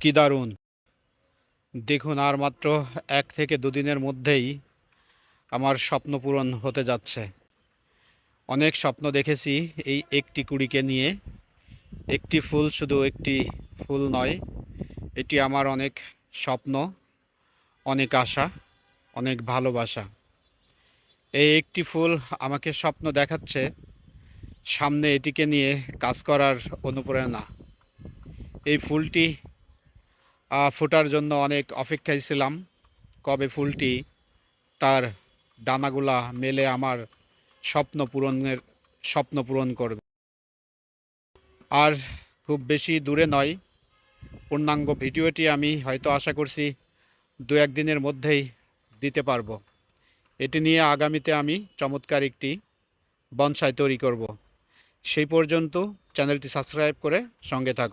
কি দারুণ। দেখুন, আর মাত্র এক থেকে দুদিনের মধ্যেই আমার স্বপ্ন পূরণ হতে যাচ্ছে। অনেক স্বপ্ন দেখেছি এই একটি কুড়িকে নিয়ে। একটি ফুল শুধু একটি ফুল নয়, এটি আমার অনেক স্বপ্ন, অনেক আশা, অনেক ভালোবাসা। এই একটি ফুল আমাকে স্বপ্ন দেখাচ্ছে, সামনে এটিকে নিয়ে কাজ করার অনুপ্রেরণা। এই ফুলটি ফোটার জন্য অনেক অপেক্ষায় ছিলাম। কবে ফুলটি তার ডানাগুলা মেলে আমার স্বপ্ন পূরণের স্বপ্ন পূরণ করবে। আর খুব বেশি দূরে নয়, পূর্ণাঙ্গ ভিডিওটি আমি হয়তো আশা করছি দু একদিনের মধ্যেই দিতে পারব। এটি নিয়ে আগামীতে আমি চমৎকার একটি বনসাই তৈরি করব। সেই পর্যন্ত চ্যানেলটি সাবস্ক্রাইব করে সঙ্গে থাকুন।